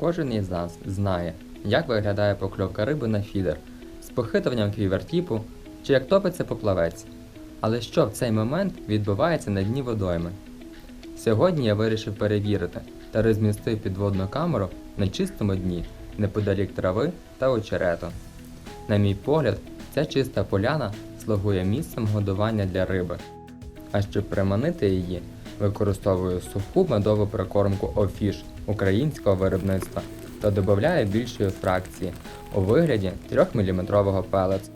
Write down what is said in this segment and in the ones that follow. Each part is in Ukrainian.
Кожен із нас знає, як виглядає покльовка риби на фідер з похитуванням квівертіпу чи як топиться поплавець. Але що в цей момент відбувається на дні водойми? Сьогодні я вирішив перевірити та розмістив підводну камеру на чистому дні неподалік трави та очерету. На мій погляд, ця чиста поляна слугує місцем годування для риби. А щоб приманити її, використовую суху медову прикормку Офіш українського виробництва та додаю більшої фракції у вигляді 3-мм пелець.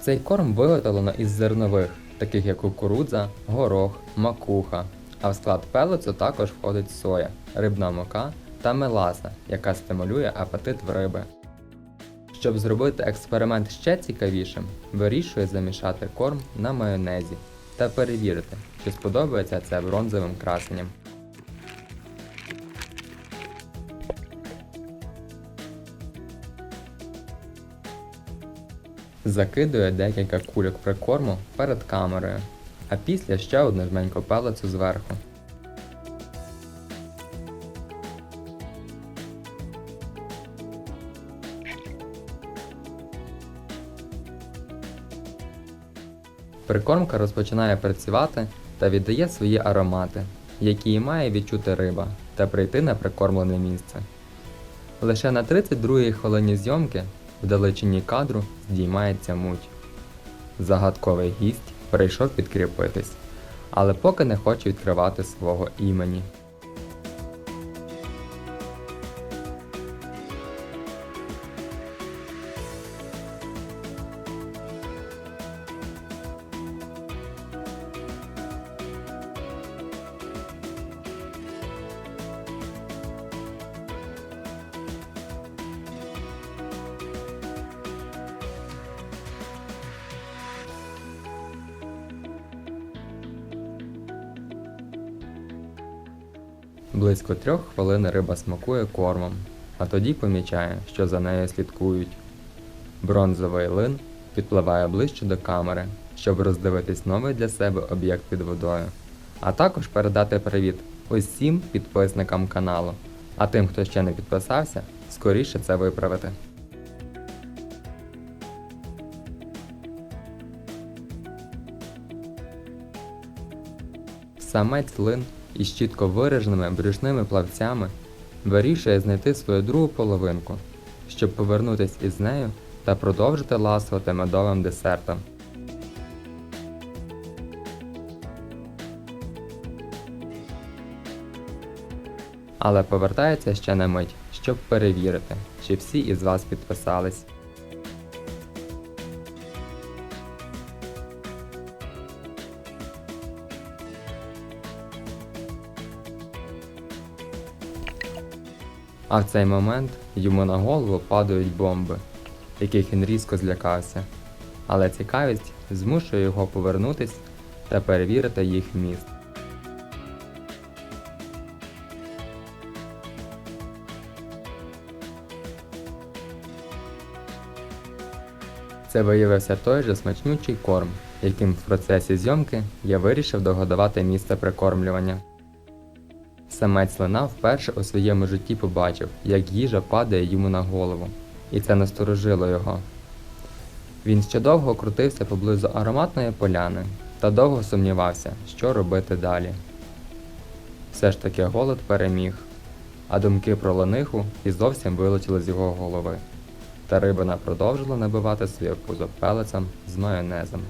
Цей корм виготовлено із зернових, таких як кукурудза, горох, макуха, а в склад пелецу також входить соя, рибна мука та меласа, яка стимулює апетит в риби. Щоб зробити експеримент ще цікавішим, вирішую замішати корм на майонезі та перевірити, чи сподобається це бронзовим красенням. Закидую декілька кульок прикорму перед камерою, а після ще одну жменьку пелецу зверху. Прикормка розпочинає працювати та віддає свої аромати, які і має відчути риба та прийти на прикормлене місце. Лише на 32-й хвилині зйомки в далечині кадру здіймається муть. Загадковий гість прийшов підкріпитись, але поки не хоче відкривати свого імені. Близько трьох хвилин риба смакує кормом, а тоді помічає, що за нею слідкують. Бронзовий лин підпливає ближче до камери, щоб роздивитись новий для себе об'єкт під водою, а також передати привіт усім підписникам каналу, а тим, хто ще не підписався, скоріше це виправити. Самець лин із чітко вираженими брюшними плавцями вирішує знайти свою другу половинку, щоб повернутись із нею та продовжити ласувати медовим десертом. Але повертається ще на мить, щоб перевірити, чи всі із вас підписались. А в цей момент йому на голову падають бомби, яких він різко злякався. Але цікавість змушує його повернутись та перевірити їх вміст. Це виявився той же смачнючий корм, яким в процесі зйомки я вирішив догодувати місце прикормлювання. Самець лина вперше у своєму житті побачив, як їжа падає йому на голову, і це насторожило його. Він ще довго крутився поблизу ароматної поляни та довго сумнівався, що робити далі. Все ж таки голод переміг, а думки про ланиху і зовсім вилетіли з його голови, та рибина продовжила набивати своє пузо пелецем з майонезом.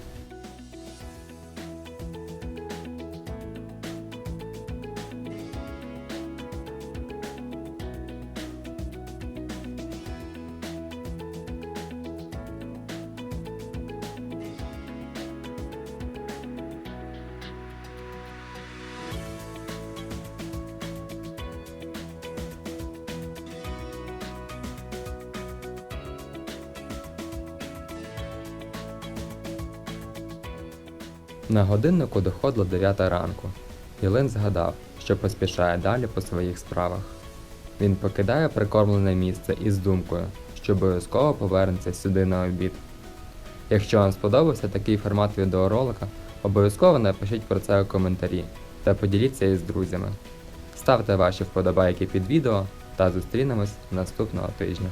На годиннику доходило 9 ранку, і згадав, що поспішає далі по своїх справах. Він покидає прикормлене місце із думкою, що обов'язково повернеться сюди на обід. Якщо вам сподобався такий формат відеоролика, обов'язково напишіть про це у коментарі та поділіться із друзями. Ставте ваші вподобайки під відео та зустрінемось наступного тижня.